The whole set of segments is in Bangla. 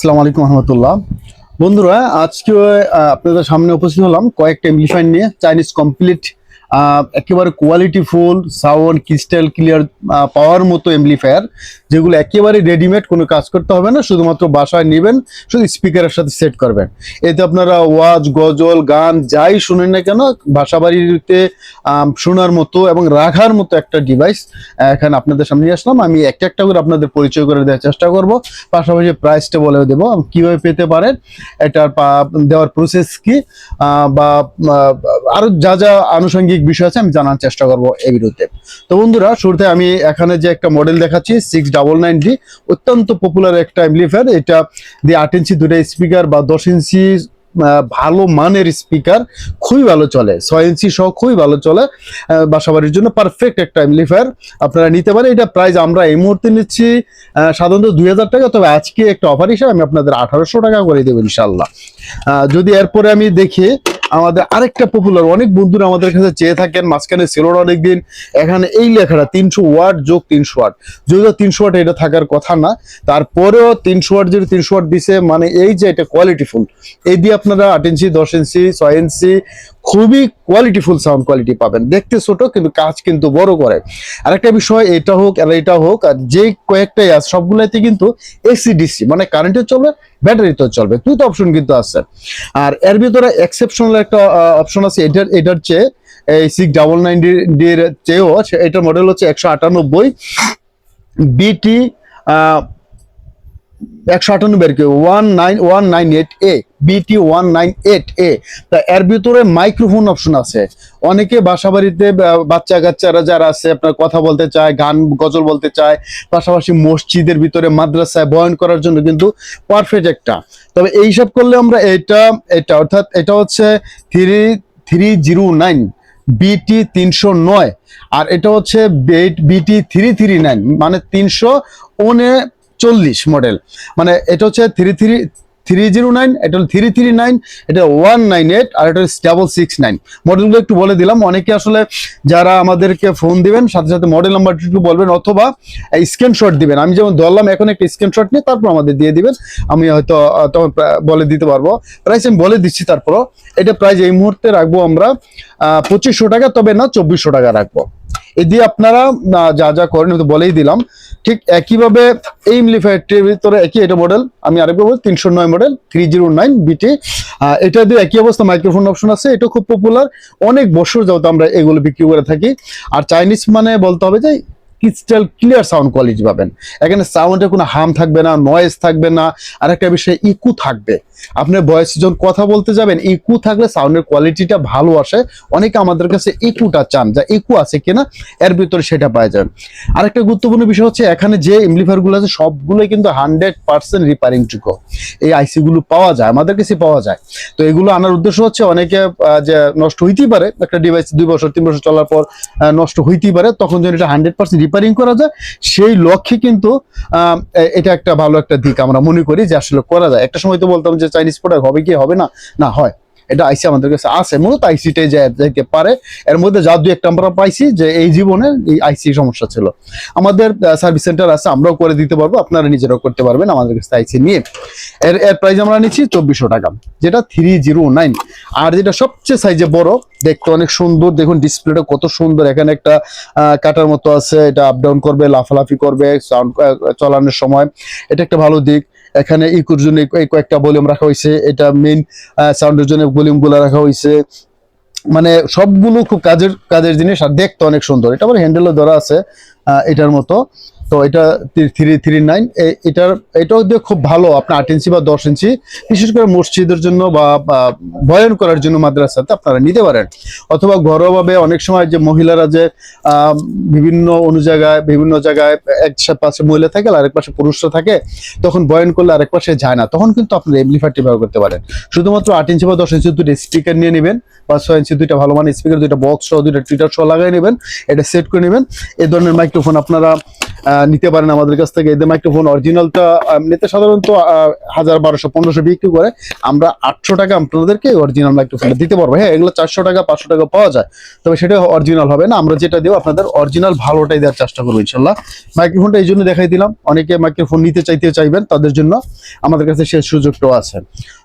আসসালামু আলাইকুম রহমতুল্লাহ। বন্ধুরা আজকে আপনাদের সামনে উপস্থিত হলাম কয়েকটা বিষয় নিয়ে চাইনিজ কমপ্লিট একেবারে quality full sound crystal clear power মতো এমপ্লিফায়ার যেগুলো একেবারে রেডিমেড কোনো কাজ করতে হবে না শুধুমাত্র বাসায় নেবেন শুধু স্পিকারের সাথে সেট করবেন। এতে আপনারা ওয়াজ গজল গান যাই শুনেন না কেন বাসা বাড়িতে শোনার মতো এবং রাখার মতো একটা ডিভাইস এখানে আপনাদের সামনে আসলাম। আমি একটা একটা করে আপনাদের পরিচয় করে দেওয়ার চেষ্টা করব। পাশাপাশি প্রাইসটা বলে দেবো। কীভাবে পেতে পারেন এটার দেওয়ার প্রসেস কি বা আহ, আরও যা যা আনুষঙ্গিক বিষয় আছে, আমি জানার চেষ্টা করব এই ভিডিওতে। তো বন্ধুরা, শুরুতে আমি এখানে যে একটা মডেল দেখাচ্ছি সিক্স ডাবল নাইন ডি অত্যন্ত পপুলার একটা এমপ্লিফায়ার এটা দিয়ে আট ইঞ্চি দুটো স্পিকার বা দশ ইঞ্চি ভালো মানের স্পিকার খুবই ভালো চলে। ছয় ইঞ্চি সহ খুবই ভালো চলে বাসাবাড়ির জন্য পারফেক্ট একটা এমপ্লিফায়ার আপনারা নিতে পারেন। এটা প্রাইস আমরা এই মুহূর্তে নিচ্ছি সাধারণত দুই হাজার টাকা, তবে আজকে একটা অফার হিসেবে আমি আপনাদের আঠারোশো টাকা করে দেবো ইনশাল্লাহ যদি এরপরে আমি দেখি আমাদের আরেকটা পপুলার অনেক বন্ধুরা আমাদের কাছে চেয়ে থাকেন, মাঝখানে ছিল অনেকদিন, এখানে এই লেখাটা, তিনশো ওয়াট যোগ তিনশো ওয়াট। যদিও তিনশো ওয়াট এটা থাকার কথা না, তারপরেও তিনশো ওয়াট যদি তিনশো ওয়াট দিছে মানে এই যে এটা কোয়ালিটিফুল এই দিয়ে আপনারা আট ইঞ্চি, দশ ইঞ্চি, ছয় ইঞ্চি, খুবই কোয়ালিটিফুল সাউন্ড কোয়ালিটি পাবেন। দেখতে ছোট, কিন্তু কাজ কিন্তু বড় করে। আরেকটা বিষয়, এটা হোক আর এটা হোক, আর যে কয়েকটাই আছে, সবগুলোতে কিন্তু এসি ডিসি মানে কারেন্টে চলবে ব্যাটারিতেও চলবে দুটো অপশন কিন্তু আছে। আর এর ভিতরে এক্সেপশনাল একটা অপশন আছে, এটার এটার চেয়ে, এই সিক্স ডাবল নাইন ডি এর চেয়েও এটার মডেল হচ্ছে একশো আটানব্বই। বিটি একশো আটানব্বই কি one nine one nine eight A BT one nine eight এ তা এর ভিতরে মাইক্রোফোন অপশন আছে। অনেকে বাসা বাড়িতে বাচ্চা কাচ্চারা যারা আছে, আপনার কথা বলতে চায়, গান, গজল বলতে চায়, পাশাপাশি মসজিদের ভিতরে, মাদ্রাসায় বয়ন করার জন্য কিন্তু পারফেক্ট একটা। তবে এইসব করলে আমরা এটা এটা অর্থাৎ এটা হচ্ছে থ্রি থ্রি জিরো নাইন বিটি তিনশো নয় আর এটা হচ্ছে বিটি থ্রি থ্রি নাইন মানে তিনশো উনচল্লিশ মডেল। মানে এটা হচ্ছে three three three zero nine এটা হলো থ্রি থ্রি নাইন এটা ওয়ান নাইন এইট আর এটা ডাবল সিক্স নাইন মডেলগুলো একটু বলে দিলাম, অনেকে আসলে যারা আমাদেরকে ফোন দিবেন, সাথে সাথে মডেল নাম্বারটা একটু বলবেন, অথবা স্ক্রিনশট দিবেন। আমি যেমন ধরলাম, এখন একটা স্ক্রিনশট নিয়ে তারপর আমাদের দিয়ে দিবেন। আমি হয়তো তখন বলে দিতে পারব। প্রাইস আমি বলে দিচ্ছি তারপর এটা প্রাইস এই মুহূর্তে রাখব আমরা পঁচিশশো টাকা, তবে না চব্বিশশো টাকা রাখব। দিয়ে আপনারা যা যা করেন তো বলেই দিলাম। ঠিক একইভাবে এই এমপ্লিফায়ারটির ভিতরে একই এটা মডেল আমি আরেকবার বলি তিনশো নয় মডেল থ্রি জিরো নাইন বিটি এটা দিয়ে একই অবস্থা মাইক্রোফোন অপশন আছে, এটা খুব পপুলার অনেক বছর যাবত আমরা এগুলো বিক্রি করে থাকি। আর চাইনিজ মানে বলতে হবে যে ক্রিস্টাল ক্লিয়ার সাউন্ড কোয়ালিটি পাবেন। এখানে সাউন্ডে কোনো হাম থাকবে না নয়েজ থাকবে না আর একটা বিষয় ইকু থাকবে। আপনার বয়স যখন কথা বলতে যাবেন ইকু থাকলে সাউন্ডের কোয়ালিটিটা ভালো আসে। অনেকে আমাদের কাছে ইকুটা চান, যা ইকু আছে কিনা, এর ভিতরে সেটা পাওয়া যাবে আরেকটা গুরুত্বপূর্ণ বিষয় হচ্ছে, এখানে যে এমপ্লিফায়ারগুলো আছে, সবগুলোই কিন্তু হান্ড্রেড পার্সেন্ট রিপেয়ারিং যোগ্য এই আইসি গুলো পাওয়া যায়, আমাদের কাছে পাওয়া যায়। তো এগুলো আনার উদ্দেশ্য হচ্ছে, অনেকে যে নষ্ট হইতেই পারে, একটা ডিভাইস দুই বছর, তিন বছর চলার পর নষ্ট হইতেই পারে, তখন যদি এটা হান্ড্রেড পার্সেন্ট রিপেয়ারিং করা যায়, সেই লক্ষ্যে কিন্তু এটা একটা ভালো একটা দিক আমরা মনে করি যে আসলে করা যায়। একটা সময় তো বলতাম যে চাইনিজ প্রোডাক্ট হবে কি হবে না? না, হয়। এটা আইসি আমাদের কাছে আছে, মূলত আইসিটাই যাইতে পারে। এর মধ্যে যা দুই একটা আমরা পাইছি যে এই জীবনে এই আইসি সমস্যা ছিল। আমাদের সার্ভিস সেন্টার আছে, আমরাও করে দিতে পারব, আপনারা নিজেরাও করতে পারবেন আমাদের কাছে আইসি নিয়ে। এর এর প্রাইস আমরা নিচ্ছি চব্বিশশো টাকা, যেটা থ্রি জিরো নাইন আর যেটা সবচেয়ে সাইজে বড়, দেখতে অনেক সুন্দর, দেখুন ডিসপ্লেটা কত সুন্দর। এখানে একটা কাটার মতো আছে, এটা আপ ডাউন করবে, লাফালাফি করবে সাউন্ড চালানোর সময়। এটা একটা ভালো দিক। এখানে ইকুর জন্য কয়েকটা ভলিউম রাখা হয়েছে এটা মেইন সাউন্ডের জন্য ভলিউমগুলো রাখা হয়েছে মানে সবগুলো খুব কাজের কাজের জিনিস আর দেখতে অনেক সুন্দর। এটা আবার হ্যান্ডেলও ধরা আছে এটার মতো। তো এটা থ্রি থ্রি নাইন এটার, এটাও দিয়ে খুব ভালো, আপনার আট ইঞ্চি বা দশ ইঞ্চি, বিশেষ করে মসজিদের জন্য বা বয়ন করার জন্য মাদ্রাসাতে আপনারা নিতে পারেন। অথবা ঘরোয়াভাবে অনেক সময় যে মহিলারা যে বিভিন্ন অনু জায়গায় বিভিন্ন জায়গায় এক পাশে মহিলা থাকে আরেক পাশে পুরুষরা থাকে, তখন বয়ন করলে আরেক পাশে যায় না, তখন কিন্তু আপনার এমপ্লিফায়ারটি ব্যবহার করতে পারেন। শুধুমাত্র আট ইঞ্চি বা দশ ইঞ্চি দুটো স্পিকার নিয়ে নেবেন, বা ছয় ইঞ্চি দুইটা ভালো মানের স্পিকার দুইটা বক্স সহ দুইটা টুইটার সহ লাগাই নেবেন, এটা সেট করে নেবেন। এই ধরনের মাইক্রোফোন আপনারা নিতে পারেন আমাদের কাছ থেকে। এদের মাইক্রোফোন অরিজিনালটা নিতে সাধারণত হাজার বারোশো, পনেরোশো বিক্রি করে। আমরা আটশো টাকা আপনাদেরকে অরিজিনাল মাইক্রোফোনটা দিতে পারব। হ্যাঁ এগুলো চারশো টাকা, পাঁচশো টাকা পাওয়া যায়। তবে সেটা অরিজিনাল হবে না। আমরা যেটা দেবো, আপনাদের অরিজিনাল ভালোটাই দেওয়ার চেষ্টা করব, ইনশাল্লাহ। মাইক্রোফোনটা এই জন্য দেখাই দিলাম। অনেকে মাইক্রোফোন নিতে চাইতে চাইবেন, তাদের জন্য আমাদের কাছে সেই সুযোগটাও আছে।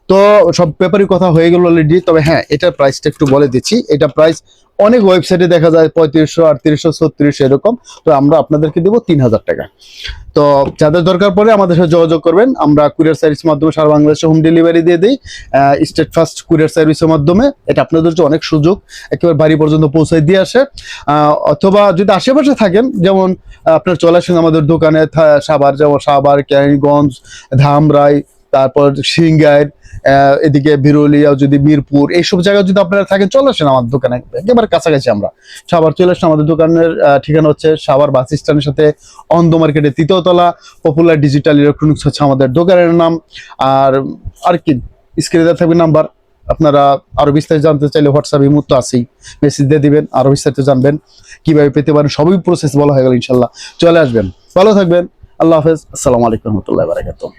তো সব ব্যাপারই কথা হয়ে গেল অলরেডি তবে হ্যাঁ এটার প্রাইসটা একটু বলে দিচ্ছি। এটা প্রাইস অনেক ওয়েবসাইটে দেখা যায়, পঁয়ত্রিশশো, আটত্রিশশো, ছত্রিশশো, এরকম। তো আমরা আপনাদেরকে দেবো তিন হাজার টাকা। তো যাদের দরকার পড়ে আমাদের সাথে যোগাযোগ করবেন। আমরা কুরিয়ার সার্ভিসের মাধ্যমে সারা বাংলাদেশে হোম ডেলিভারি দিয়ে দিই স্টেট ফার্স্ট কুরিয়ার সার্ভিসের মাধ্যমে। এটা আপনাদের জন্য অনেক সুযোগ, একেবারে বাড়ি পর্যন্ত পৌঁছে দিয়ে আসে। অথবা যদি আশেপাশে থাকেন, যেমন, আপনার চলে আসেন আমাদের দোকানে সাভার, যেমন সাবার ক্যারিগঞ্জ ধামরাই তারপর সিঙ্গাইর এদিকে বিরুলিয়া যদি মিরপুর, এইসব জায়গায় যদি আপনারা থাকেন, চলে আসেন আমার দোকানে। একেবারে কাছাকাছি আমরা। সাভার চলে আসেন আমাদের দোকানের ঠিকানা হচ্ছে সাভার বাস স্ট্যান্ডের সাথে অন্ধ মার্কেটের তৃতীয়তলা পপুলার ডিজিটাল ইলেকট্রনিক্স হচ্ছে আমাদের দোকানের নাম। আর আর কি স্ক্রিনে থাকবে নাম্বার। আপনারা আরও বিস্তারিত জানতে চাইলে হোয়াটসঅ্যাপ মুহূর্তে আসি মেসেজ দিয়ে দিবেন, আরও বিস্তারিত জানবেন। কীভাবে পেতে পারেন, সবই প্রসেস বলা হয়ে গেল ইনশাল্লাহ। চলে আসবেন। ভালো থাকবেন। আল্লাহ হাফেজ। আসসালামু আলাইকুম রহমতুল্লাহ বারাকাতুহ।